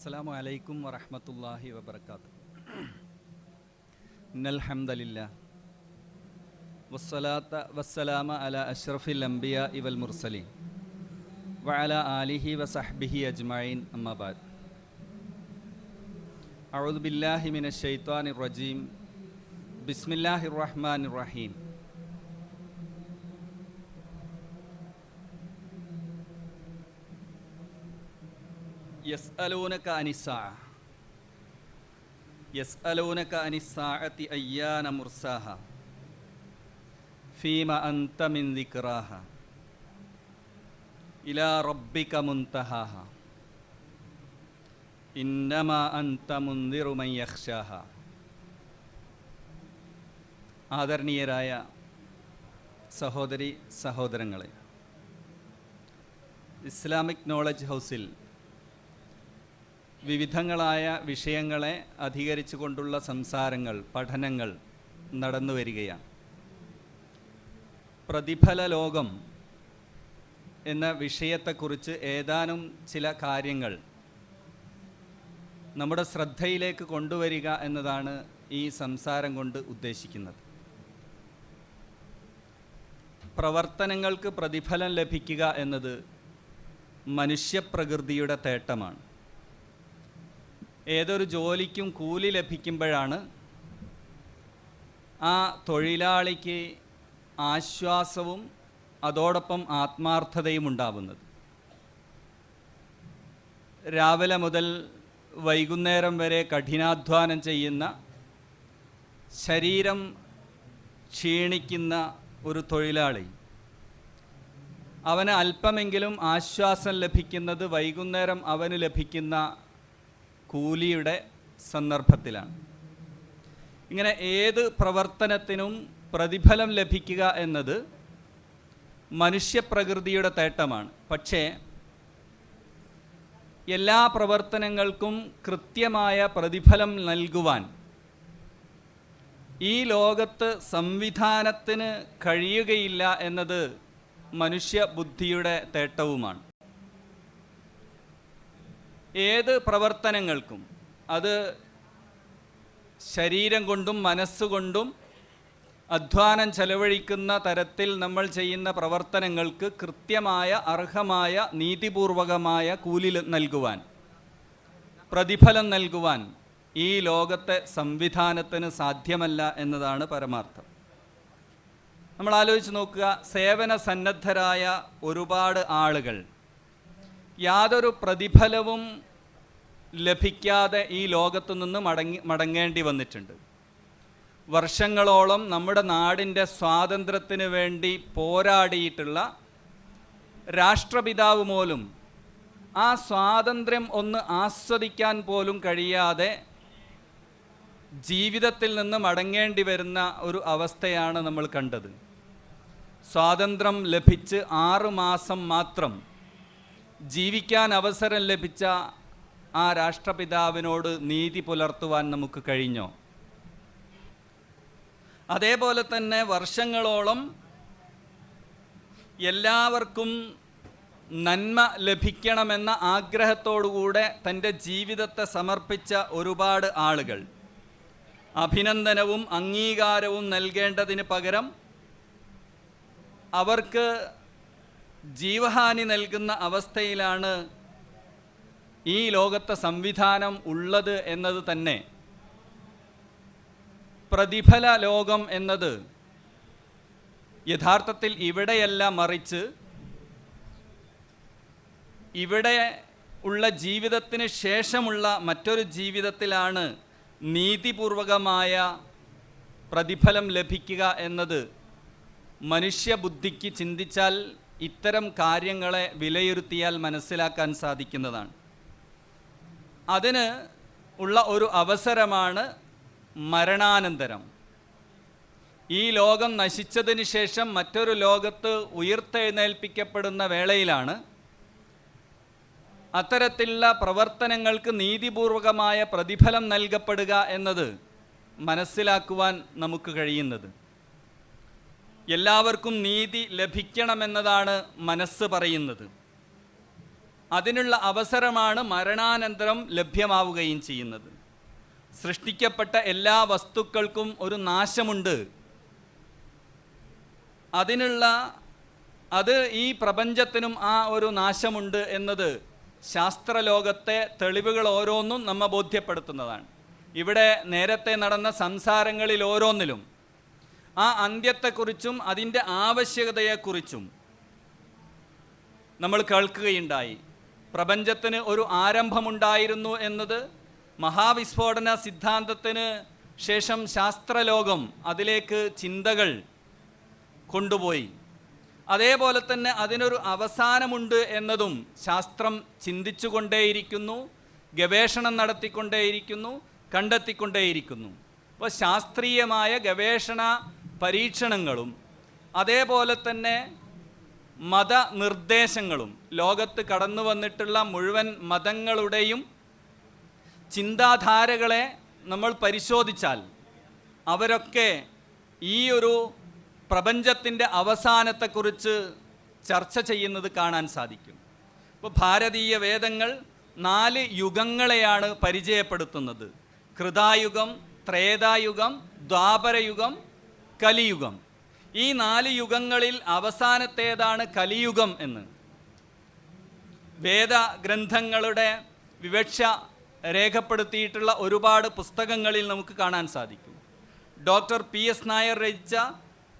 السلام عليكم ورحمة الله وبركاته. إن الحمد لله. والصلاة والسلام على أشرف الأنبياء والمرسلين وعلى آله وصحبه أجمعين أما بعد. أعوذ بالله من الشيطان الرجيم. بسم الله الرحمن الرحيم. അയ്യാന മുർസാഹ. ഫീമ മിൻ ദിക്റാഹ. ഇലാ റബ്ബിക ഇന്നമ മൻ ആദരണീയരായ സഹോദരി സഹോദരങ്ങളെ ഇസ്ലാമിക് നോളജ് ഹൗസിൽ വിവിധങ്ങളായ വിഷയങ്ങളെ അധികരിച്ചു കൊണ്ടുള്ള സംസാരങ്ങൾ പഠനങ്ങൾ നടന്നു വരികയാണ്. പ്രതിഫല ലോകം എന്ന വിഷയത്തെക്കുറിച്ച് ഏതാനും ചില കാര്യങ്ങൾ നമ്മുടെ ശ്രദ്ധയിലേക്ക് കൊണ്ടുവരിക എന്നതാണ് ഈ സംസാരം കൊണ്ട് ഉദ്ദേശിക്കുന്നത്. പ്രവർത്തനങ്ങൾക്ക് പ്രതിഫലം ലഭിക്കുക എന്നത് മനുഷ്യപ്രകൃതിയുടെ തേട്ടമാണ്. ഏതൊരു ജോലിക്കും കൂലി ലഭിക്കുമ്പോഴാണ് ആ തൊഴിലാളിക്ക് ആശ്വാസവും അതോടൊപ്പം ആത്മാർത്ഥതയും ഉണ്ടാവുന്നത്. രാവിലെ മുതൽ വൈകുന്നേരം വരെ കഠിനാധ്വാനം ചെയ്യുന്ന ശരീരം ക്ഷീണിക്കുന്ന ഒരു തൊഴിലാളി അവന് അല്പമെങ്കിലും ആശ്വാസം ലഭിക്കുന്നത് വൈകുന്നേരം അവന് ലഭിക്കുന്ന കൂലിയുടെ സന്ദർഭത്തിലാണ്. ഇങ്ങനെ ഏത് പ്രവർത്തനത്തിനും പ്രതിഫലം ലഭിക്കുക എന്നത് മനുഷ്യപ്രകൃതിയുടെ തേട്ടമാണ്. പക്ഷേ എല്ലാ പ്രവർത്തനങ്ങൾക്കും കൃത്യമായ പ്രതിഫലം നൽകുവാൻ ഈ ലോകത്ത് സംവിധാനത്തിന് കഴിയുകയില്ല എന്നത് മനുഷ്യ ബുദ്ധിയുടെ തേട്ടവുമാണ്. ഏത് പ്രവർത്തനങ്ങൾക്കും അത് ശരീരം കൊണ്ടും മനസ്സുകൊണ്ടും അധ്വാനം ചെലവഴിക്കുന്ന തരത്തിൽ നമ്മൾ ചെയ്യുന്ന പ്രവർത്തനങ്ങൾക്ക് കൃത്യമായ അർഹമായ നീതിപൂർവകമായ കൂലി നൽകുവാൻ പ്രതിഫലം നൽകുവാൻ ഈ ലോകത്തെ സംവിധാനത്തിന് സാധ്യമല്ല എന്നതാണ് പരമാർത്ഥം. നമ്മൾ ആലോചിച്ച് നോക്കുക സേവന സന്നദ്ധരായ ഒരുപാട് ആളുകൾ യാതൊരു പ്രതിഫലവും ലഭിക്കാതെ ഈ ലോകത്തു നിന്ന് മടങ്ങി മടങ്ങേണ്ടി വന്നിട്ടുണ്ട്. വർഷങ്ങളോളം നമ്മുടെ നാടിന്റെ സ്വാതന്ത്ര്യത്തിന് വേണ്ടി പോരാടിയിട്ടുള്ള രാഷ്ട്രപിതാവ് പോലും ആ സ്വാതന്ത്ര്യം ഒന്ന് ആസ്വദിക്കാൻ പോലും കഴിയാതെ ജീവിതത്തിൽ നിന്ന് മടങ്ങേണ്ടി വരുന്ന ഒരു അവസ്ഥയാണ് നമ്മൾ കണ്ടത്. സ്വാതന്ത്ര്യം ലഭിച്ച് ആറ് മാസം മാത്രം ജീവിക്കാൻ അവസരം ലഭിച്ച ആ രാഷ്ട്രപിതാവിനോട് നീതി പുലർത്തുവാൻ നമുക്ക് കഴിഞ്ഞോ? അതേപോലെ തന്നെ വർഷങ്ങളോളം എല്ലാവർക്കും നന്മ ലഭിക്കണമെന്ന ആഗ്രഹത്തോടുകൂടെ തന്റെ ജീവിതത്തെ സമർപ്പിച്ച ഒരുപാട് ആളുകൾ. അഭിനന്ദനവും അംഗീകാരവും നൽകേണ്ടതിന് പകരം അവർക്ക് ജീവഹാനി നൽകുന്ന അവസ്ഥയിലാണ് ഈ ലോകത്തെ സംവിധാനം ഉള്ളത് എന്നത് തന്നെ. പ്രതിഫല ലോകം എന്നത് യഥാർത്ഥത്തിൽ ഇവിടെയല്ല മറിച്ച് ഇവിടെ ഉള്ള ജീവിതത്തിന് ശേഷമുള്ള മറ്റൊരു ജീവിതത്തിലാണ് നീതിപൂർവകമായ പ്രതിഫലം ലഭിക്കുക എന്നത് മനുഷ്യബുദ്ധിക്ക് ചിന്തിച്ചാൽ ഇത്തരം കാര്യങ്ങളെ വിലയിരുത്തിയാൽ മനസ്സിലാക്കാൻ സാധിക്കുന്നതാണ്. അതിന് ഉള്ള ഒരു അവസരമാണ് മരണാനന്തരം. ഈ ലോകം നശിച്ചതിന് ശേഷം മറ്റൊരു ലോകത്ത് ഉയർത്തെഴുന്നേൽപ്പിക്കപ്പെടുന്ന വേളയിലാണ് അത്തരത്തിലുള്ള പ്രവർത്തനങ്ങൾക്ക് നീതിപൂർവകമായ പ്രതിഫലം നൽകപ്പെടുക എന്നത് മനസ്സിലാക്കുവാൻ നമുക്ക് കഴിയുന്നത്. എല്ലാവർക്കും നീതി ലഭിക്കണമെന്നതാണ് മനസ്സ് പറയുന്നത്. അതിനുള്ള അവസരമാണ് മരണാനന്തരം ലഭ്യമാവുകയും ചെയ്യുന്നത്. സൃഷ്ടിക്കപ്പെട്ട എല്ലാ വസ്തുക്കൾക്കും ഒരു നാശമുണ്ട്. അതിനുള്ള അത് ഈ പ്രപഞ്ചത്തിനും ആ ഒരു നാശമുണ്ട് എന്നത് ശാസ്ത്രലോകത്തെ തെളിവുകൾ ഓരോന്നും നമ്മെ ബോധ്യപ്പെടുത്തുന്നതാണ്. ഇവിടെ നേരത്തെ നടന്ന സംസാരങ്ങളിൽ ഓരോന്നിലും ആ അന്ത്യത്തെക്കുറിച്ചും അതിന്റെ ആവശ്യകതയെക്കുറിച്ചും നമ്മൾ കേൾക്കുകയുണ്ടായി. പ്രപഞ്ചത്തിന് ഒരു ആരംഭമുണ്ടായിരുന്നു എന്നത് മഹാവിസ്ഫോടന സിദ്ധാന്തത്തിന് ശേഷം ശാസ്ത്രലോകം അതിലേക്ക് ചിന്തകൾ കൊണ്ടുപോയി. അതേപോലെ തന്നെ അതിനൊരു അവസാനമുണ്ട് എന്നതും ശാസ്ത്രം ചിന്തിച്ചുകൊണ്ടേയിരിക്കുന്നു ഗവേഷണം നടത്തിക്കൊണ്ടേയിരിക്കുന്നു കണ്ടെത്തിക്കൊണ്ടേയിരിക്കുന്നു. അപ്പോൾ ശാസ്ത്രീയമായ ഗവേഷണ പരീക്ഷണങ്ങളും അതേപോലെ തന്നെ മതനിർദ്ദേശങ്ങളും ലോകത്ത് കടന്നു വന്നിട്ടുള്ള മുഴുവൻ മതങ്ങളുടെയും ചിന്താധാരകളെ നമ്മൾ പരിശോധിച്ചാൽ അവരൊക്കെ ഈ ഒരു പ്രപഞ്ചത്തിന്റെ അവസാനത്തെക്കുറിച്ച് ചർച്ച ചെയ്യുന്നത് കാണാൻ സാധിക്കും. ഇപ്പോൾ ഭാരതീയ വേദങ്ങൾ നാല് യുഗങ്ങളെയാണ് പരിചയപ്പെടുത്തുന്നത്. കൃതായുഗം ത്രേതായുഗം ദ്വാപരയുഗം കലിയുഗം. ഈ നാല് യുഗങ്ങളിൽ അവസാനത്തേതാണ് കലിയുഗം എന്ന്. വേദഗ്രന്ഥങ്ങളുടെ വിവക്ഷ രേഖപ്പെടുത്തിയിട്ടുള്ള ഒരുപാട് പുസ്തകങ്ങളിൽ നമുക്ക് കാണാൻ സാധിക്കും. ഡോക്ടർ പി എസ് നായർ രചിച്ച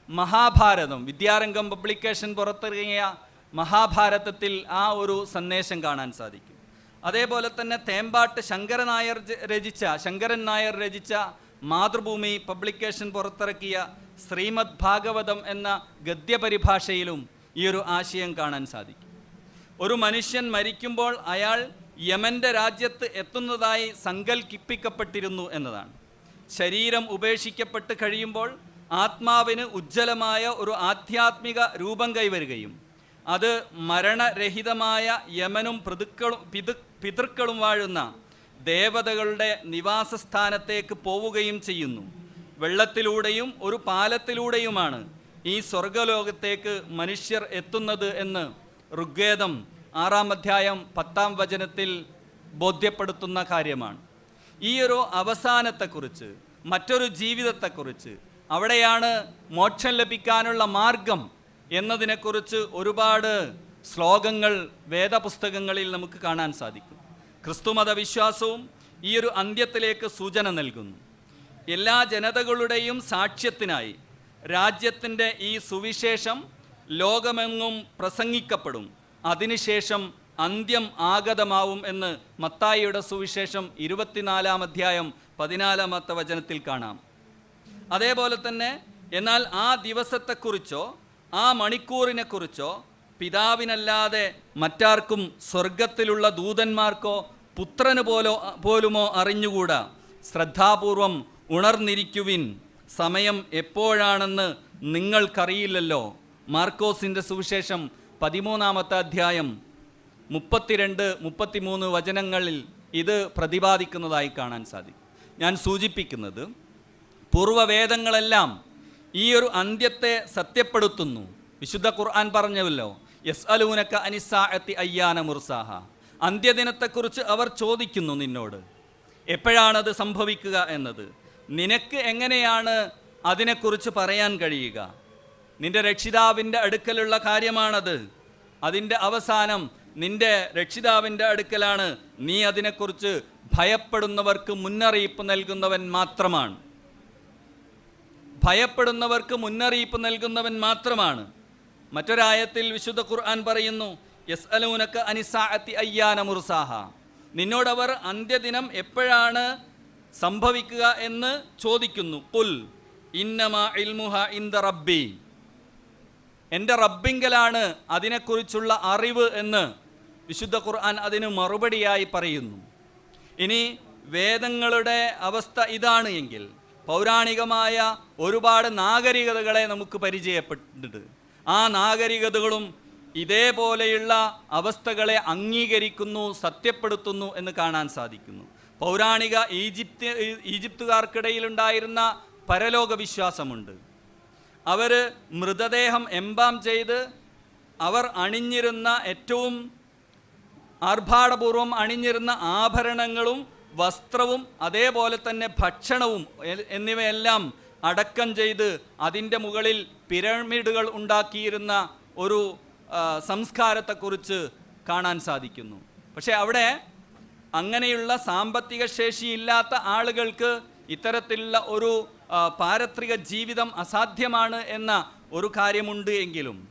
മഹാഭാരതം വിദ്യാരംഗം പബ്ലിക്കേഷൻ പുറത്തിറങ്ങിയ മഹാഭാരതത്തിൽ ആ ഒരു സന്ദേശം കാണാൻ സാധിക്കും. അതേപോലെ തന്നെ തേമ്പാട്ട് ശങ്കരൻ നായർ രചിച്ച ശങ്കരൻ നായർ രചിച്ച മാതൃഭൂമി പബ്ലിക്കേഷൻ പുറത്തിറക്കിയ ശ്രീമദ് ഭാഗവതം എന്ന ഗദ്യപരിഭാഷയിലും ഈ ഒരു ആശയം കാണാൻ സാധിക്കും. ഒരു മനുഷ്യൻ മരിക്കുമ്പോൾ അയാൾ യമന്റെ രാജ്യത്ത് എത്തുന്നതായി സങ്കൽപ്പിക്കപ്പെട്ടിരുന്നു എന്നതാണ്. ശരീരം ഉപേക്ഷിക്കപ്പെട്ട് കഴിയുമ്പോൾ ആത്മാവിന് ഉജ്ജ്വലമായ ഒരു ആധ്യാത്മിക രൂപം കൈവരുകയും അത് മരണരഹിതമായ യമനും പിതൃക്കളും പിതൃ പിതൃക്കളും വാഴുന്ന ദേവതകളുടെ നിവാസസ്ഥാനത്തേക്ക് പോവുകയും ചെയ്യുന്നു. വെള്ളത്തിലൂടെയും ഒരു പാലത്തിലൂടെയുമാണ് ഈ സ്വർഗലോകത്തേക്ക് മനുഷ്യർ എത്തുന്നത് എന്ന് ഋഗ്വേദം ആറാം അധ്യായം പത്താം വചനത്തിൽ ബോധ്യപ്പെടുത്തുന്ന കാര്യമാണ്. ഈ ഒരു അവസാനത്തെക്കുറിച്ച് മറ്റൊരു ജീവിതത്തെക്കുറിച്ച് അവിടെയാണ് മോക്ഷം ലഭിക്കാനുള്ള മാർഗം എന്നതിനെക്കുറിച്ച് ഒരുപാട് ശ്ലോകങ്ങൾ വേദപുസ്തകങ്ങളിൽ നമുക്ക് കാണാൻ സാധിക്കും. ക്രിസ്തുമത വിശ്വാസവും ഈ ഒരു അന്ത്യത്തിലേക്ക് സൂചന നൽകുന്നു. എല്ലാ ജനതകളുടെയും സാക്ഷ്യത്തിനായി രാജ്യത്തിന്റെ ഈ സുവിശേഷം ലോകമെങ്ങും പ്രസംഗിക്കപ്പെടും. അതിനുശേഷം അന്ത്യം ആഗതമാവും എന്ന് മത്തായിയുടെ സുവിശേഷം ഇരുപത്തിനാലാം അധ്യായം പതിനാലാമത്തെ വചനത്തിൽ കാണാം. അതേപോലെ തന്നെ എന്നാൽ ആ ദിവസത്തെക്കുറിച്ചോ ആ മണിക്കൂറിനെക്കുറിച്ചോ പിതാവിനല്ലാതെ മറ്റാർക്കും സ്വർഗത്തിലുള്ള ദൂതന്മാർക്കോ പുത്രന് പോലോ പോലുമോ അറിഞ്ഞുകൂടാ. ശ്രദ്ധാപൂർവം ഉണർന്നിരിക്കുവിൻ. സമയം എപ്പോഴാണെന്ന് നിങ്ങൾക്കറിയില്ലല്ലോ. മാർക്കോസിന്റെ സുവിശേഷം പതിമൂന്നാമത്തെ അധ്യായം മുപ്പത്തിരണ്ട് മുപ്പത്തിമൂന്ന് വചനങ്ങളിൽ ഇത് പ്രതിപാദിക്കുന്നതായി കാണാൻ സാധിക്കും. ഞാൻ സൂചിപ്പിക്കുന്നത് പൂർവവേദങ്ങളെല്ലാം ഈ ഒരു അന്ത്യത്തെ സത്യപ്പെടുത്തുന്നു. വിശുദ്ധ ഖുർആൻ പറഞ്ഞല്ലോ യസ് അലൂനക്ക അനിസാഅത്തി അയ്യാന മുർസാഹ. അന്ത്യദിനത്തെക്കുറിച്ച് അവർ ചോദിക്കുന്നു നിന്നോട്. എപ്പോഴാണത് സംഭവിക്കുക എന്നത്? നിനക്ക് എങ്ങനെയാണ് അതിനെക്കുറിച്ച് പറയാൻ കഴിയുക? നിന്റെ രക്ഷിതാവിന്റെ അടുക്കലുള്ള കാര്യമാണത്. അതിന്റെ അവസാനം നിന്റെ രക്ഷിതാവിന്റെ അടുക്കലാണ് നീ അതിനെക്കുറിച്ച് ഭയപ്പെടുന്നവർക്ക് മുന്നറിയിപ്പ് നൽകുന്നവൻ മാത്രമാണ്. ഭയപ്പെടുന്നവർക്ക് മുന്നറിയിപ്പ് നൽകുന്നവൻ മാത്രമാണ്. മറ്റൊരായത്തിൽ വിശുദ്ധ ഖുർആൻ പറയുന്നു യസ് അലൂനക്ക് അനിസാഅത്തി അയ്യാന മുർസാഹ. നിന്നോടവർ അന്ത്യദിനം എപ്പോഴാണ് സംഭവിക്കുക എന്ന് ചോദിക്കുന്നു. കുൽ ഇന്നമാ ഇൽമുഹ ഇന്ദ റബ്ബി. എന്റെ റബ്ബിങ്കലാണ് അതിനെക്കുറിച്ചുള്ള അറിവ് എന്ന് വിശുദ്ധ ഖുർആൻ അതിന് മറുപടിയായി പറയുന്നു. ഇനി വേദങ്ങളുടെ അവസ്ഥ ഇതാണ് എങ്കിൽ പൗരാണികമായ ഒരുപാട് നാഗരികതകളെ നമുക്ക് പരിചയപ്പെട്ടിട്ടുണ്ട്. ആ നാഗരികതകളും ഇതേപോലെയുള്ള അവസ്ഥകളെ അംഗീകരിക്കുന്നു സത്യപ്പെടുത്തുന്നു എന്ന് കാണാൻ സാധിക്കുന്നു. പൗരാണിക ഈജിപ്ത് ഈജിപ്തുകാർക്കിടയിലുണ്ടായിരുന്ന പരലോക വിശ്വാസമുണ്ട്. അവർ മൃതദേഹം എംബാം ചെയ്ത് അവർ അണിഞ്ഞിരുന്ന ഏറ്റവും ആർഭാടപൂർവം അണിഞ്ഞിരുന്ന ആഭരണങ്ങളും വസ്ത്രവും അതേപോലെ തന്നെ ഭക്ഷണവും എന്നിവയെല്ലാം അടക്കം ചെയ്ത് അതിന്റെ മുകളിൽ പിരമിഡുകൾ ഉണ്ടാക്കിയിരുന്ന ഒരു സംസ്കാരത്തെക്കുറിച്ച് കാണാൻ സാധിക്കുന്നു. പക്ഷേ അവിടെ അങ്ങനെയുള്ള സാമ്പത്തിക ശേഷിയില്ലാത്ത ആളുകൾക്ക് ഇത്തരത്തിലുള്ള ഒരു പാരത്രിക ജീവിതം അസാധ്യമാണ് എന്ന ഒരു കാര്യമുണ്ട് എങ്കിലും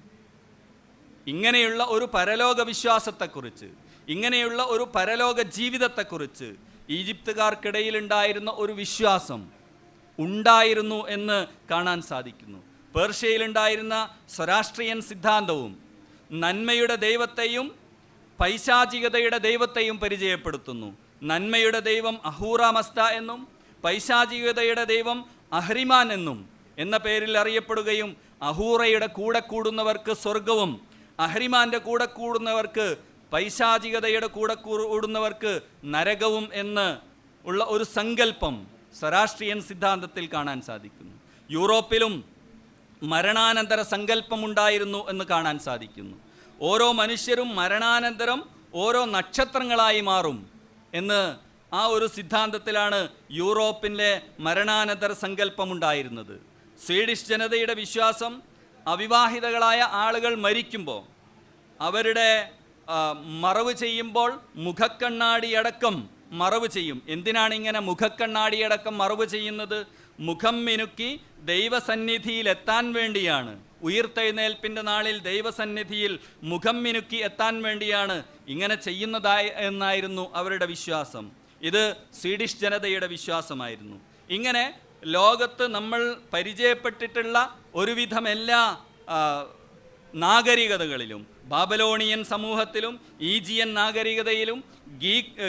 ഇങ്ങനെയുള്ള ഒരു പരലോക വിശ്വാസത്തെക്കുറിച്ച് ഇങ്ങനെയുള്ള ഒരു പരലോക ജീവിതത്തെക്കുറിച്ച് ഈജിപ്തുകാർക്കിടയിലുണ്ടായിരുന്ന ഒരു വിശ്വാസം ഉണ്ടായിരുന്നു എന്ന് കാണാൻ സാധിക്കുന്നു. പേർഷ്യയിലുണ്ടായിരുന്ന സ്വരാഷ്ട്രീയൻ സിദ്ധാന്തവും നന്മയുടെ ദൈവത്തെയും പൈശാചികതയുടെ ദൈവത്തെയും പരിചയപ്പെടുത്തുന്നു. നന്മയുടെ ദൈവം അഹൂറാമസ്ത എന്നും പൈശാചികതയുടെ ദൈവം അഹ്രിമാൻ എന്നും എന്ന പേരിൽ അറിയപ്പെടുകയും അഹൂറയുടെ കൂടെ കൂടുന്നവർക്ക് സ്വർഗവും അഹ്രിമാന്റെ കൂടെ കൂടുന്നവർക്ക് പൈശാചികതയുടെ കൂടെ കൂടുന്നവർക്ക് നരകവും എന്ന് ഉള്ള ഒരു സങ്കല്പം സ്വരാഷ്ട്രീയൻ സിദ്ധാന്തത്തിൽ കാണാൻ സാധിക്കുന്നു. യൂറോപ്പിലും മരണാനന്തര സങ്കല്പമുണ്ടായിരുന്നു എന്ന് കാണാൻ സാധിക്കുന്നു. ഓരോ മനുഷ്യരും മരണാനന്തരം ഓരോ നക്ഷത്രങ്ങളായി മാറും എന്ന് ആ ഒരു സിദ്ധാന്തത്തിലാണ് യൂറോപ്പിന്റെ മരണാനന്തര സങ്കല്പമുണ്ടായിരുന്നത്. സ്വീഡിഷ് ജനതയുടെ വിശ്വാസം അവിവാഹിതകളായ ആളുകൾ മരിക്കുമ്പോൾ അവരുടെ മറവ് ചെയ്യുമ്പോൾ മുഖക്കണ്ണാടിയടക്കം മറവ് ചെയ്യും. എന്തിനാണ് ഇങ്ങനെ മുഖക്കണ്ണാടിയടക്കം മറവ് ചെയ്യുന്നത്? മുഖം മിനുക്കി ദൈവസന്നിധിയിലെത്താൻ വേണ്ടിയാണ്. ഉയർത്തെഴുന്നേൽപ്പിന്റെ നാളിൽ ദൈവസന്നിധിയിൽ മുഖം മിനുക്കി എത്താൻ വേണ്ടിയാണ് ഇങ്ങനെ ചെയ്യുന്നതായി എന്നായിരുന്നു അവരുടെ വിശ്വാസം. ഇത് സ്വീഡിഷ് ജനതയുടെ വിശ്വാസമായിരുന്നു. ഇങ്ങനെ ലോകത്ത് നമ്മൾ പരിചയപ്പെട്ടിട്ടുള്ള ഒരുവിധം എല്ലാ നാഗരികതകളിലും ബാബലോണിയൻ സമൂഹത്തിലും ഈജിയൻ നാഗരികതയിലും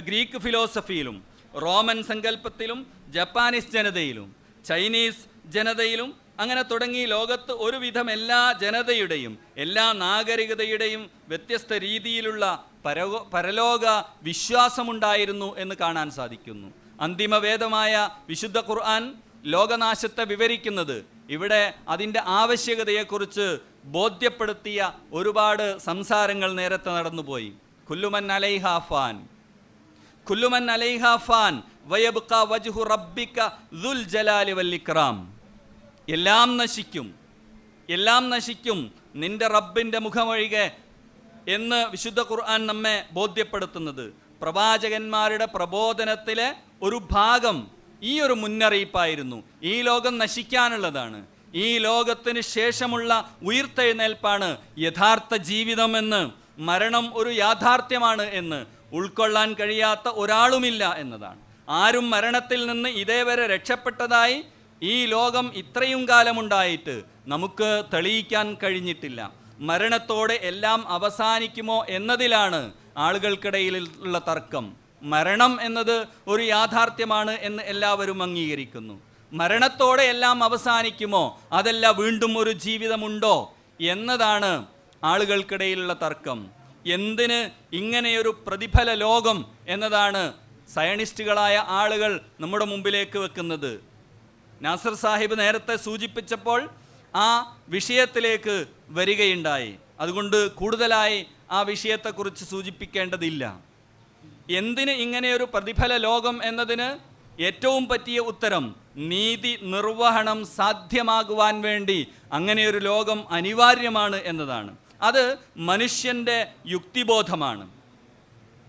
ഗ്രീക്ക് ഫിലോസഫിയിലും റോമൻ സങ്കല്പത്തിലും ജപ്പാനീസ് ജനതയിലും ചൈനീസ് ജനതയിലും അങ്ങനെ തുടങ്ങി ലോകത്ത് ഒരുവിധം എല്ലാ ജനതയുടെയും എല്ലാ നാഗരികതയുടെയും വ്യത്യസ്ത രീതിയിലുള്ള പരോ പരലോക വിശ്വാസമുണ്ടായിരുന്നു എന്ന് കാണാൻ സാധിക്കുന്നു. അന്തിമ വേദമായ വിശുദ്ധ ഖുർആൻ ലോകനാശത്തെ വിവരിക്കുന്നത് ഇവിടെ അതിന്റെ ആവശ്യകതയെക്കുറിച്ച് ബോധ്യപ്പെടുത്തിയ ഒരുപാട് സംസാരങ്ങൾ നേരത്തെ നടന്നുപോയി. കുല്ലുമൻ അലൈഹ ഫാൻ. കുല്ലുമൻ അലൈഹ ഫാൻ വയബ്ക വജ്ഹു റബ്ബിക ദുൽ ജലാലി വല്ലിക്രാം എല്ലാം നശിക്കും. എല്ലാം നശിക്കും നിന്റെ റബ്ബിന്റെ മുഖമൊഴികെ എന്ന് വിശുദ്ധ ഖുർആൻ നമ്മെ ബോധ്യപ്പെടുത്തുന്നത്. പ്രവാചകന്മാരുടെ പ്രബോധനത്തിലെ ഒരു ഭാഗം ഈ ഒരു മുന്നറിയിപ്പായിരുന്നു. ഈ ലോകം നശിക്കാനുള്ളതാണ്. ഈ ലോകത്തിന് ശേഷമുള്ള ഉയർത്തെഴുന്നേൽപ്പാണ് യഥാർത്ഥ ജീവിതമെന്ന് മരണം ഒരു യാഥാർത്ഥ്യമാണ് എന്ന് ഉൾക്കൊള്ളാൻ കഴിയാത്ത ഒരാളുമില്ല എന്നതാണ്. ആരും മരണത്തിൽ നിന്ന് ഇതേവരെ രക്ഷപ്പെട്ടതായി ഈ ലോകം ഇത്രയും കാലമുണ്ടായിട്ട് നമുക്ക് തെളിയിക്കാൻ കഴിഞ്ഞിട്ടില്ല. മരണത്തോടെ എല്ലാം അവസാനിക്കുമോ എന്നതിലാണ് ആളുകൾക്കിടയിലുള്ള തർക്കം. മരണം എന്നത് ഒരു യാഥാർത്ഥ്യമാണ് എന്ന് എല്ലാവരും അംഗീകരിക്കുന്നു. മരണത്തോടെ എല്ലാം അവസാനിക്കുമോ? അതല്ല വീണ്ടും ഒരു ജീവിതമുണ്ടോ? എന്നതാണ് ആളുകൾക്കിടയിലുള്ള തർക്കം. എന്തിന് ഇങ്ങനെയൊരു പ്രതിഫല ലോകം എന്നതാണ് സയണിസ്റ്റുകളായ ആളുകൾ നമ്മുടെ മുമ്പിലേക്ക് വെക്കുന്നത്. നാസർ സാഹിബ് നേരത്തെ സൂചിപ്പിച്ചപ്പോൾ ആ വിഷയത്തിലേക്ക് വരികയുണ്ടായി. അതുകൊണ്ട് കൂടുതലായി ആ വിഷയത്തെക്കുറിച്ച് സൂചിപ്പിക്കേണ്ടതില്ല. എന്തിന് ഇങ്ങനെയൊരു പ്രതിഫല ലോകം എന്നതിന് ഏറ്റവും പറ്റിയ ഉത്തരം നീതി നിർവഹണം സാധ്യമാകുവാൻ വേണ്ടി അങ്ങനെയൊരു ലോകം അനിവാര്യമാണ് എന്നതാണ്. അത് മനുഷ്യന്റെ യുക്തിബോധമാണ്.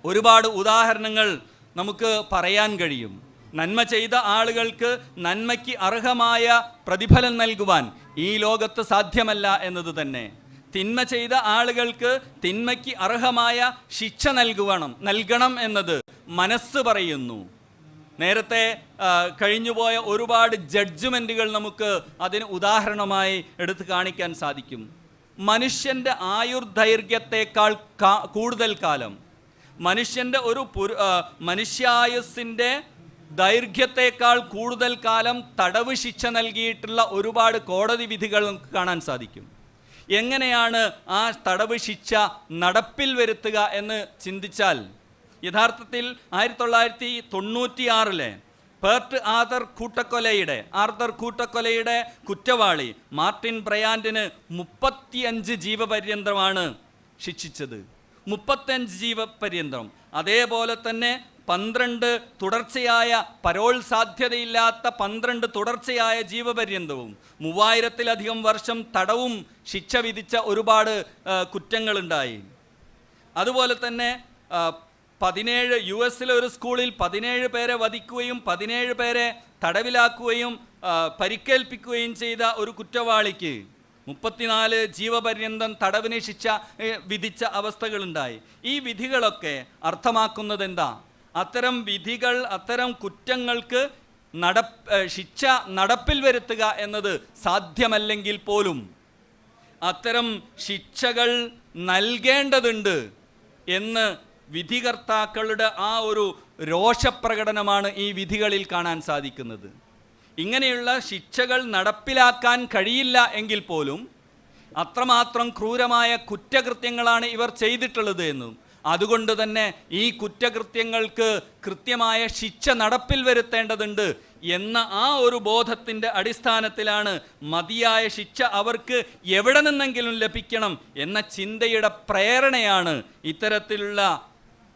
ഒരുപാട് ഉദാഹരണങ്ങൾ നമുക്ക് പറയാൻ കഴിയും. നന്മ ചെയ്ത ആളുകൾക്ക് നന്മയ്ക്ക് അർഹമായ പ്രതിഫലം നൽകുവാൻ ഈ ലോകത്ത് സാധ്യമല്ല എന്നത് തന്നെ. തിന്മ ചെയ്ത ആളുകൾക്ക് തിന്മയ്ക്ക് അർഹമായ ശിക്ഷ നൽകുവണം നൽകണം എന്നത് മനസ്സ് പറയുന്നു. നേരത്തെ കഴിഞ്ഞുപോയ ഒരുപാട് ജഡ്ജ്മെന്റുകൾ നമുക്ക് അതിന് ഉദാഹരണമായി എടുത്തു കാണിക്കാൻ സാധിക്കും. മനുഷ്യന്റെ ആയുർദൈർഘ്യത്തെക്കാൾ കൂടുതൽ കാലം. മനുഷ്യന്റെ ഒരു പുരു ദൈർഘ്യത്തെക്കാൾ കൂടുതൽ കാലം തടവ് ശിക്ഷ നൽകിയിട്ടുള്ള ഒരുപാട് കോടതി വിധികൾ നമുക്ക് കാണാൻ സാധിക്കും. എങ്ങനെയാണ് ആ തടവ് ശിക്ഷ നടപ്പിൽ വരുത്തുക എന്ന് ചിന്തിച്ചാൽ യഥാർത്ഥത്തിൽ ആയിരത്തി തൊള്ളായിരത്തി തൊണ്ണൂറ്റിയാറിലെ പേർട്ട് ആദർ കൂട്ടക്കൊലയുടെ ആർദർ കൂട്ടക്കൊലയുടെ കുറ്റവാളി മാർട്ടിൻ ബ്രയാൻഡിന് മുപ്പത്തിയഞ്ച് ജീവപര്യന്തമാണ് ശിക്ഷിച്ചത്. മുപ്പത്തഞ്ച് ജീവപര്യന്തം. അതേപോലെ തന്നെ പന്ത്രണ്ട് തുടർച്ചയായ പരോൾ സാധ്യതയില്ലാത്ത പന്ത്രണ്ട് തുടർച്ചയായ ജീവപര്യന്തവും മൂവായിരത്തിലധികം വർഷം തടവും ശിക്ഷ വിധിച്ച ഒരുപാട് കുറ്റങ്ങളുണ്ടായി. അതുപോലെ തന്നെ പതിനേഴ് യു എസിലെ ഒരു സ്കൂളിൽ പതിനേഴ് പേരെ വധിക്കുകയും പതിനേഴ് പേരെ തടവിലാക്കുകയും പരിക്കേൽപ്പിക്കുകയും ചെയ്ത ഒരു കുറ്റവാളിക്ക് മുപ്പത്തിനാല് ജീവപര്യന്തം തടവിന് ശിക്ഷ വിധിച്ച അവസ്ഥകളുണ്ടായി. ഈ വിധികളൊക്കെ അർത്ഥമാക്കുന്നത് എന്താ അത്തരം വിധികൾ അത്തരം കുറ്റങ്ങൾക്ക് നട ശിക്ഷ നടപ്പിൽ വരുത്തുക എന്നത് സാധ്യമല്ലെങ്കിൽ പോലും അത്തരം ശിക്ഷകൾ നൽകേണ്ടതുണ്ട് എന്ന് വിധികർത്താക്കളുടെ ആ ഒരു രോഷപ്രകടനമാണ് ഈ വിധികളിൽ കാണാൻ സാധിക്കുന്നത്. ഇങ്ങനെയുള്ള ശിക്ഷകൾ നടപ്പിലാക്കാൻ കഴിയില്ല എങ്കിൽ പോലും അത്രമാത്രം ക്രൂരമായ കുറ്റകൃത്യങ്ങളാണ് ഇവർ ചെയ്തിട്ടുള്ളത് എന്നും അതുകൊണ്ട് തന്നെ ഈ കുറ്റകൃത്യങ്ങൾക്ക് കൃത്യമായ ശിക്ഷ നടപ്പിൽ വരുത്തേണ്ടതുണ്ട് എന്ന ആ ഒരു ബോധത്തിന്റെ അടിസ്ഥാനത്തിലാണ് മതിയായ ശിക്ഷ അവർക്ക് എവിടെ നിന്നെങ്കിലും ലഭിക്കണം എന്ന ചിന്തയുടെ പ്രേരണയാണ് ഇത്തരത്തിലുള്ള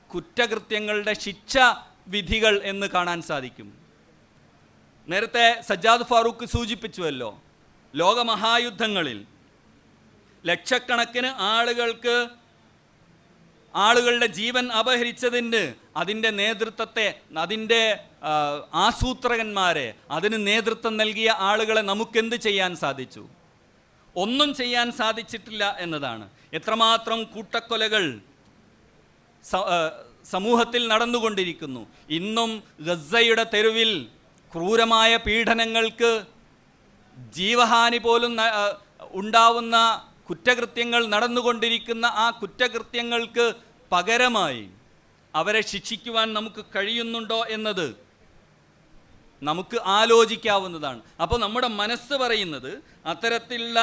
കുറ്റകൃത്യങ്ങളുടെ ശിക്ഷ വിധികൾ എന്ന് കാണാൻ സാധിക്കും. നേരത്തെ സജ്ജാദ് ഫാറൂഖ് സൂചിപ്പിച്ചുവല്ലോ ലോകമഹായുദ്ധങ്ങളിൽ ലക്ഷക്കണക്കിന് ആളുകൾക്ക് ആളുകളുടെ ജീവൻ അപഹരിച്ചതിന് അതിന്റെ നേതൃത്വത്തെ അതിന്റെ ആസൂത്രകന്മാരെ അതിന് നേതൃത്വം നൽകിയ ആളുകളെ നമുക്കെന്ത് ചെയ്യാൻ സാധിച്ചു? ഒന്നും ചെയ്യാൻ സാധിച്ചിട്ടില്ല എന്നതാണ്. എത്രമാത്രം കൂട്ടക്കൊലകൾ സമൂഹത്തിൽ നടന്നുകൊണ്ടിരിക്കുന്നു. ഇന്നും ഗസയുടെ തെരുവിൽ ക്രൂരമായ പീഡനങ്ങൾക്ക് ജീവഹാനി പോലും ഉണ്ടാവുന്ന കുറ്റകൃത്യങ്ങൾ നടന്നുകൊണ്ടിരിക്കുന്ന ആ കുറ്റകൃത്യങ്ങൾക്ക് പകരമായി അവരെ ശിക്ഷിക്കുവാൻ നമുക്ക് കഴിയുന്നുണ്ടോ എന്നത് നമുക്ക് ആലോചിക്കാവുന്നതാണ്. അപ്പോൾ നമ്മുടെ മനസ്സ് പറയുന്നത് അത്തരത്തിലുള്ള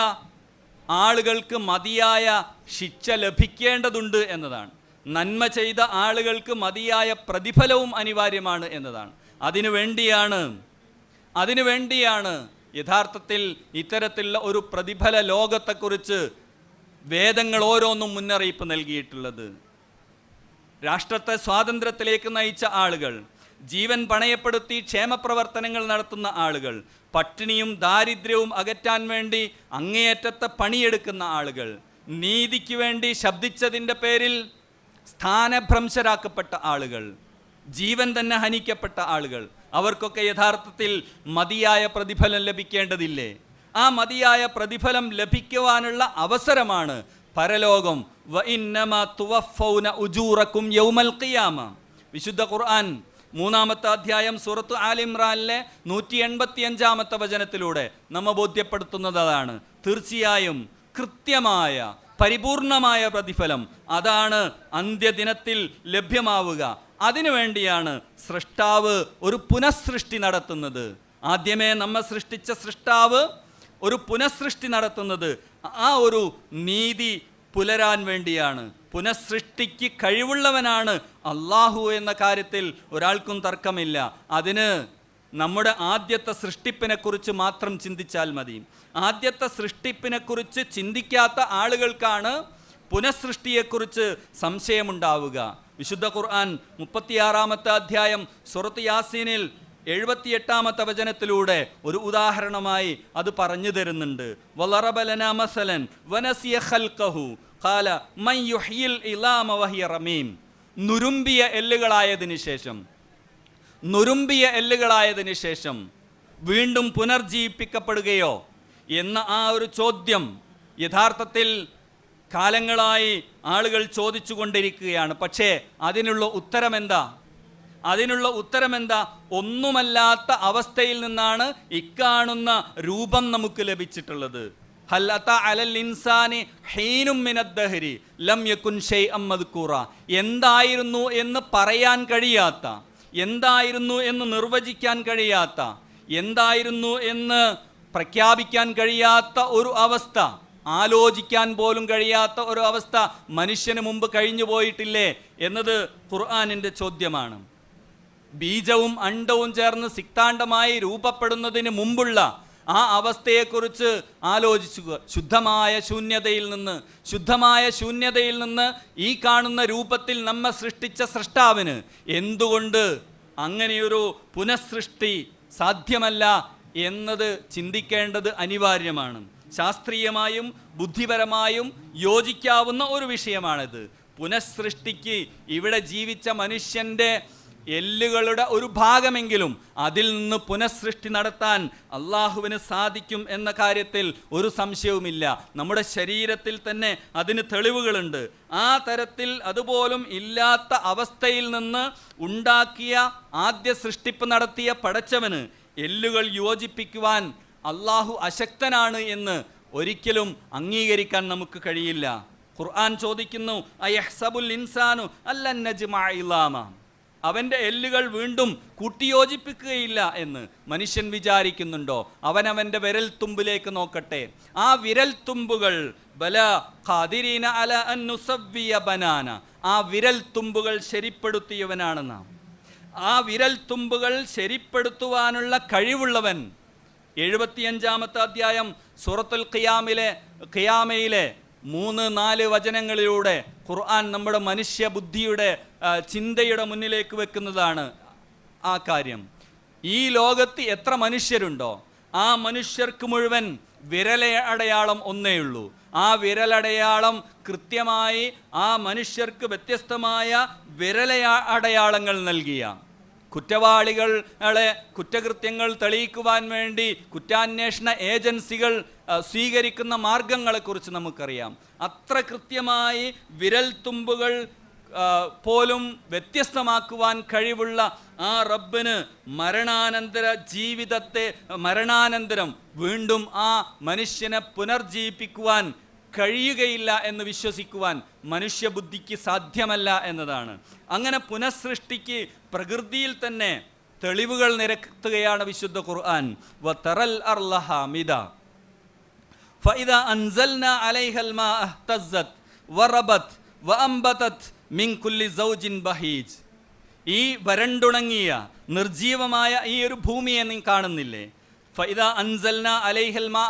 ആളുകൾക്ക് മതിയായ ശിക്ഷ ലഭിക്കേണ്ടതുണ്ട് എന്നതാണ്. നന്മ ചെയ്ത ആളുകൾക്ക് മതിയായ പ്രതിഫലവും അനിവാര്യമാണ് എന്നതാണ്. അതിനു വേണ്ടിയാണ് അതിനു വേണ്ടിയാണ് യഥാർത്ഥത്തിൽ ഇത്തരത്തിലുള്ള ഒരു പ്രതിഫല ലോകത്തെക്കുറിച്ച് വേദങ്ങൾ ഓരോന്നും മുന്നറിയിപ്പ് നൽകിയിട്ടുള്ളത്. രാഷ്ട്രത്തെ സ്വാതന്ത്ര്യത്തിലേക്ക് നയിച്ച ആളുകൾ ജീവൻ പണയപ്പെടുത്തി ക്ഷേമപ്രവർത്തനങ്ങൾ നടത്തുന്ന ആളുകൾ പട്ടിണിയും ദാരിദ്ര്യവും അകറ്റാൻ വേണ്ടി അങ്ങേയറ്റത്തെ പണിയെടുക്കുന്ന ആളുകൾ നീതിക്ക് വേണ്ടി ശബ്ദിച്ചതിന്റെ പേരിൽ സ്ഥാനഭ്രംശരാക്കപ്പെട്ട ആളുകൾ ജീവൻ തന്നെ ഹനിക്കപ്പെട്ട ആളുകൾ അവർക്കൊക്കെ യഥാർത്ഥത്തിൽ മതിയായ പ്രതിഫലം ലഭിക്കേണ്ടതില്ലേ? ആ മതിയായ പ്രതിഫലം ലഭിക്കുവാനുള്ള അവസരമാണ് പരലോകം യൗമൽ ഖിയാമ. വിശുദ്ധ ഖുർആൻ മൂന്നാമത്തെ അധ്യായം സൂറത്ത് ആലിമ്രാനിലെ നൂറ്റി എൺപത്തി അഞ്ചാമത്തെ വചനത്തിലൂടെ നമ്മ ബോധ്യപ്പെടുത്തുന്നതാണ്. തീർച്ചയായും കൃത്യമായ പരിപൂർണമായ പ്രതിഫലം അതാണ് അന്ത്യദിനത്തിൽ ലഭ്യമാവുക. അതിനുവേണ്ടിയാണ് സൃഷ്ടാവ് ഒരു പുനഃസൃഷ്ടി നടത്തുന്നത്. ആദ്യമേ നമ്മെ സൃഷ്ടിച്ച സൃഷ്ടാവ് ഒരു പുനഃസൃഷ്ടി നടത്തുന്നത്. ആ ഒരു നീതി പുലരാൻ വേണ്ടിയാണ്. പുനഃസൃഷ്ടിക്ക് കഴിവുള്ളവനാണ് അള്ളാഹു എന്ന കാര്യത്തിൽ ഒരാൾക്കും തർക്കമില്ല. അതിന് നമ്മുടെ ആദ്യത്തെ സൃഷ്ടിപ്പിനെക്കുറിച്ച് മാത്രം ചിന്തിച്ചാൽ മതി. ആദ്യത്തെ സൃഷ്ടിപ്പിനെക്കുറിച്ച് ചിന്തിക്കാത്ത ആളുകൾക്കാണ് പുനഃസൃഷ്ടിയെക്കുറിച്ച് സംശയമുണ്ടാവുക. വിശുദ്ധ ഖുർആൻ മുപ്പത്തിയാറാമത്തെ അധ്യായം സുറത്ത് യാസീനിൽ എഴുപത്തിയെട്ടാമത്തെ വചനത്തിലൂടെ ഒരു ഉദാഹരണമായി അത് പറഞ്ഞു തരുന്നുണ്ട്. മസലൻ വനസിയ ഖൽഖഹു ഖാല മൻ വഹിയ റമീം നുരുമ്പിയ എല്ലുകളായതിനു ശേഷം നുരുമ്പിയ എല്ലുകളായതിനു ശേഷം വീണ്ടും പുനർജീവിപ്പിക്കപ്പെടുകയോ എന്ന ആ ഒരു ചോദ്യം യഥാർത്ഥത്തിൽ കാലങ്ങളായി ആളുകൾ ചോദിച്ചു കൊണ്ടിരിക്കുകയാണ് പക്ഷേ അതിനുള്ള ഉത്തരം എന്താ അതിനുള്ള ഉത്തരം എന്താ ഒന്നുമല്ലാത്ത അവസ്ഥയിൽ നിന്നാണ് ഇക്കാണുന്ന രൂപം നമുക്ക് ലഭിച്ചിട്ടുള്ളത്. എന്തായിരുന്നു എന്ന് പറയാൻ കഴിയാത്ത എന്തായിരുന്നു എന്ന് നിർവചിക്കാൻ കഴിയാത്ത എന്തായിരുന്നു എന്ന് പ്രഖ്യാപിക്കാൻ കഴിയാത്ത ഒരു അവസ്ഥ ആലോചിക്കാൻ പോലും കഴിയാത്ത ഒരു അവസ്ഥ മനുഷ്യന് മുമ്പ് കഴിഞ്ഞു പോയിട്ടില്ലേ എന്നത് ഖുർആാനിന്റെ ചോദ്യമാണ്. ബീജവും അണ്ടവും ചേർന്ന് സിക്താണ്ഡമായി രൂപപ്പെടുന്നതിന് മുമ്പുള്ള ആ അവസ്ഥയെക്കുറിച്ച് ആലോചിച്ചുക ശുദ്ധമായ ശൂന്യതയിൽ നിന്ന് ശുദ്ധമായ ശൂന്യതയിൽ നിന്ന് ഈ കാണുന്ന രൂപത്തിൽ നമ്മെ സൃഷ്ടിച്ച സൃഷ്ടാവിന് എന്തുകൊണ്ട് അങ്ങനെയൊരു പുനഃസൃഷ്ടി സാധ്യമല്ല എന്നത് ചിന്തിക്കേണ്ടത് അനിവാര്യമാണ്. ശാസ്ത്രീയമായും ബുദ്ധിപരമായും യോജിക്കാവുന്ന ഒരു വിഷയമാണിത്. പുനഃസൃഷ്ടിക്ക് ഇവിടെ ജീവിച്ച മനുഷ്യന്റെ എല്ലുകളുടെ ഒരു ഭാഗമെങ്കിലും അതിൽ നിന്ന് പുനഃസൃഷ്ടി നടത്താൻ അള്ളാഹുവിന് സാധിക്കും എന്ന കാര്യത്തിൽ ഒരു സംശയവുമില്ല. നമ്മുടെ ശരീരത്തിൽ തന്നെ അതിന് തെളിവുകളുണ്ട്. ആ തരത്തിൽ അതുപോലും ഇല്ലാത്ത അവസ്ഥയിൽ നിന്ന് ഉണ്ടാക്കിയ ആദ്യ സൃഷ്ടിപ്പ് നടത്തിയ പടച്ചവന് എല്ലുകൾ യോജിപ്പിക്കുവാൻ അള്ളാഹു അശക്തനാണ് എന്ന് ഒരിക്കലും അംഗീകരിക്കാൻ നമുക്ക് കഴിയില്ല. ഖുർആൻ ചോദിക്കുന്നു അയഹ്സബുൽ ഇൻസാനു അല്ല നജ്മഅ ഇളാമ അവന്റെ എല്ലുകൾ വീണ്ടും കൂട്ടിയോജിപ്പിക്കുകയില്ല എന്ന് മനുഷ്യൻ വിചാരിക്കുന്നുണ്ടോ? അവനവന്റെ വിരൽ തുമ്പിലേക്ക് നോക്കട്ടെ. ആ വിരൽ തുമ്പുകൾ ബല ഖാദിരീന അല അൻ നുസവ്വിയ ബനാന ആ വിരൽ തുമ്പുകൾ ശരിപ്പെടുത്തിയവനാണ് നാം. ആ വിരൽ തുമ്പുകൾ ശരിപ്പെടുത്തുവാനുള്ള കഴിവുള്ളവൻ. എഴുപത്തിയഞ്ചാമത്തെ അധ്യായം സൂറത്തുൽ ഖിയാമിലെ ഖിയാമയിലെ മൂന്ന് നാല് വചനങ്ങളിലൂടെ ഖുർആൻ നമ്മുടെ മനുഷ്യ ബുദ്ധിയുടെ ചിന്തയുടെ മുന്നിലേക്ക് വെക്കുന്നതാണ് ആ കാര്യം. ഈ ലോകത്ത് എത്ര മനുഷ്യരുണ്ടോ ആ മനുഷ്യർക്ക് മുഴുവൻ വിരല അടയാളം ഒന്നേ ഉള്ളൂ. ആ വിരലടയാളം കൃത്യമായി ആ മനുഷ്യർക്ക് വ്യത്യസ്തമായ വിരല അടയാളങ്ങൾ നൽകിയ കുറ്റവാളികളെ കുറ്റകൃത്യങ്ങൾ തെളിയിക്കുവാൻ വേണ്ടി കുറ്റാന്വേഷണ ഏജൻസികൾ സ്വീകരിക്കുന്ന മാർഗങ്ങളെക്കുറിച്ച് നമുക്കറിയാം. അത്ര കൃത്യമായി വിരൽ തുമ്പുകൾ പോലും വ്യത്യസ്തമാക്കുവാൻ കഴിവുള്ള ആ റബ്ബിന് മരണാനന്തര ജീവിതത്തെ മരണാനന്തരം വീണ്ടും ആ മനുഷ്യനെ പുനർജീവിപ്പിക്കുവാൻ കഴിയുകയില്ല എന്ന് വിശ്വസിക്കുവാൻ മനുഷ്യബുദ്ധിക്ക് സാധ്യമല്ല എന്നതാണ്. അങ്ങനെ പുനഃസൃഷ്ടിക്ക് പ്രകൃതിയിൽ തന്നെ തെളിവുകൾ നിരക്കുകയാണ് വിശുദ്ധ ഖുർആൻ. അലൈഹൽ മാ അഹ്തസ്സത് വറബത് വഅംബതത് മിൻ കുല്ലി ഈ വരണ്ടുണങ്ങിയ നിർജീവമായ ഈ ഒരു ഭൂമിയെ നീ കാണുന്നില്ലേ? ഫൈദ അൻസൽന അലൈഹൽ മാ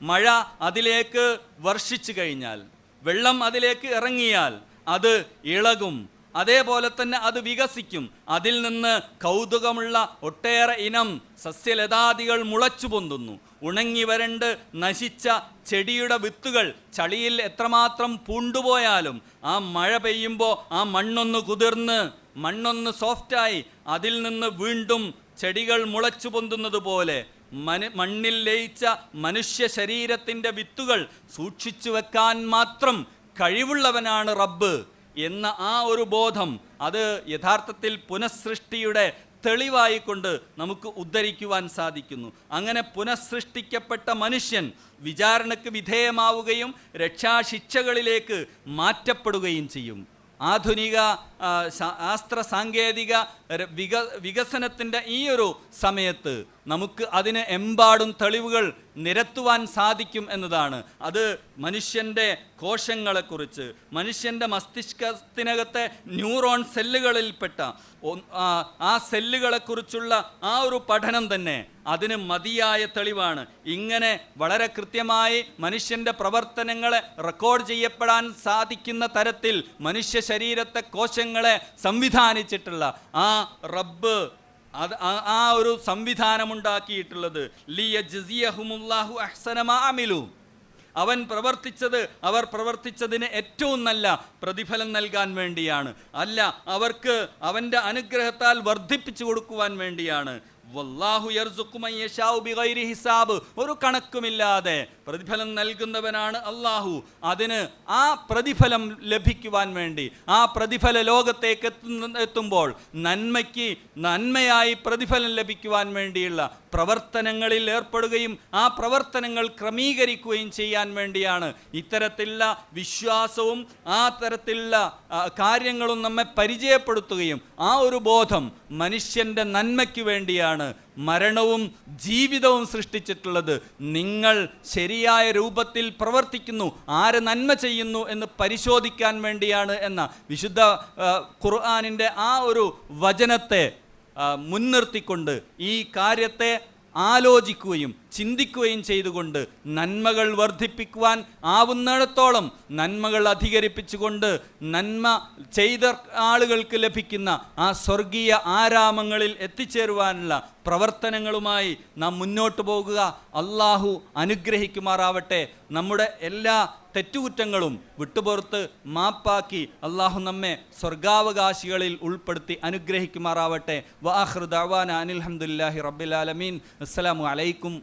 മഴ അതിലേക്ക് വർഷിച്ചു കഴിഞ്ഞാൽ വെള്ളം അതിലേക്ക് ഇറങ്ങിയാൽ അത് ഇളകും അതേപോലെ തന്നെ അത് വികസിക്കും. അതിൽ നിന്ന് കൗതുകമുള്ള ഒട്ടേറെ ഇനം സസ്യലതാദികൾ മുളച്ചു പൊന്തുന്നു. ഉണങ്ങി വരണ്ട് നശിച്ച ചെടിയുടെ വിത്തുകൾ ചളിയിൽ എത്രമാത്രം പൂണ്ടുപോയാലും ആ മഴ പെയ്യുമ്പോൾ ആ മണ്ണൊന്ന് കുതിർന്ന് മണ്ണൊന്ന് സോഫ്റ്റായി അതിൽ നിന്ന് വീണ്ടും ചെടികൾ മുളച്ചു പൊന്തുന്നത് പോലെ മണ്ണിൽ ലയിച്ച മനുഷ്യ ശരീരത്തിന്റെ വിത്തുകൾ സൂക്ഷിച്ചു വെക്കാൻ മാത്രം കഴിവുള്ളവനാണ് റബ്ബ്. എന്ന ആ ഒരു ബോധം അത് യഥാർത്ഥത്തിൽ പുനഃസൃഷ്ടിയുടെ തെളിവായിക്കൊണ്ട് നമുക്ക് ഉദ്ധരിക്കുവാൻ സാധിക്കുന്നു. അങ്ങനെ പുനഃസൃഷ്ടിക്കപ്പെട്ട മനുഷ്യൻ വിചാരണയ്ക്ക് വിധേയമാവുകയും രക്ഷാശിക്ഷകളിലേക്ക് മാറ്റപ്പെടുകയും ചെയ്യും. ആധുനിക ശാസ്ത്ര സാങ്കേതിക വിക വികസനത്തിന്റെ ഈ ഒരു സമയത്ത് നമുക്ക് അതിന് എമ്പാടും തെളിവുകൾ നിരത്തുവാൻ സാധിക്കും എന്നതാണ്. അത് മനുഷ്യന്റെ കോശങ്ങളെക്കുറിച്ച് മനുഷ്യന്റെ മസ്തിഷ്കത്തിനകത്തെ ന്യൂറോൺ സെല്ലുകളിൽപ്പെട്ട ആ, സെല്ലുകളെക്കുറിച്ചുള്ള ആ ഒരു പഠനം തന്നെ അതിന് മതിയായ തെളിവാണ്. ഇങ്ങനെ വളരെ കൃത്യമായി മനുഷ്യന്റെ പ്രവർത്തനങ്ങളെ റെക്കോർഡ് ചെയ്യപ്പെടാൻ സാധിക്കുന്ന തരത്തിൽ മനുഷ്യ ശരീരത്തെ കോശങ്ങളെ സംവിധാനിച്ചിട്ടുള്ള ആ റബ്ബ് അത് ആ ഒരു സംവിധാനമുണ്ടാക്കിയിട്ടുള്ളത്. ലിയ ജസിയഹുമുല്ലാഹു അഹ്സനമാമിലു അവൻ പ്രവർത്തിച്ചത് അവർ പ്രവർത്തിച്ചതിന് ഏറ്റവും നല്ല പ്രതിഫലം നൽകാൻ വേണ്ടിയാണ്. അല്ല അവർക്ക് അവന്റെ അനുഗ്രഹത്താൽ വർദ്ധിപ്പിച്ചു കൊടുക്കുവാൻ വേണ്ടിയാണ്. ഹിസാബ്. ഒരു കണക്കുമില്ലാതെ പ്രതിഫലം നൽകുന്നവനാണ് അള്ളാഹു അതിന് ആ പ്രതിഫലം ലഭിക്കുവാൻ വേണ്ടി ആ പ്രതിഫല ലോകത്തേക്ക് എത്തുമ്പോൾ നന്മയ്ക്ക് നന്മയായി പ്രതിഫലം ലഭിക്കുവാൻ വേണ്ടിയുള്ള പ്രവർത്തനങ്ങളിൽ ഏർപ്പെടുകയും ആ പ്രവർത്തനങ്ങൾ ക്രമീകരിക്കുകയും ചെയ്യാൻ വേണ്ടിയാണ്. ഇത്തരത്തിലുള്ള വിശ്വാസവും ആ തരത്തിലുള്ള കാര്യങ്ങളും നമ്മെ പരിചയപ്പെടുത്തുകയും ആ ഒരു ബോധം മനുഷ്യന്റെ നന്മയ്ക്ക് വേണ്ടിയാണ് മരണവും ജീവിതവും സൃഷ്ടിച്ചിട്ടുള്ളത്. നിങ്ങൾ ശരിയായ രൂപത്തിൽ പ്രവർത്തിക്കുന്നു ആര് നന്മ ചെയ്യുന്നു എന്ന് പരിശോധിക്കാൻ വേണ്ടിയാണ് എന്ന വിശുദ്ധ ഖുർആാനിന്റെ ആ ഒരു വചനത്തെ മുൻനിർത്തിക്കൊണ്ട് ഈ കാര്യത്തെ ആലോചിക്കുകയും ചിന്തിക്കുകയും ചെയ്തുകൊണ്ട് നന്മകൾ വർദ്ധിപ്പിക്കുവാൻ ആവുന്നിടത്തോളം നന്മകൾ അധികരിപ്പിച്ചുകൊണ്ട് നന്മ ചെയ്ത ആളുകൾക്ക് ലഭിക്കുന്ന ആ സ്വർഗീയ ആരാമങ്ങളിൽ എത്തിച്ചേരുവാനുള്ള പ്രവർത്തനങ്ങളുമായി നാം മുന്നോട്ട് പോകുക. അള്ളാഹു അനുഗ്രഹിക്കുമാറാവട്ടെ. നമ്മുടെ എല്ലാ തെറ്റുകുറ്റങ്ങളും വിട്ടുപുറത്ത് മാപ്പാക്കി അള്ളാഹു നമ്മെ സ്വർഗാവകാശികളിൽ ഉൾപ്പെടുത്തി അനുഗ്രഹിക്കുമാറാവട്ടെ. വാഹൃദാവാന അനിൽഹമുല്ലാഹി റബ്ബിലാലമീൻ അസ്സലാമു അലൈക്കും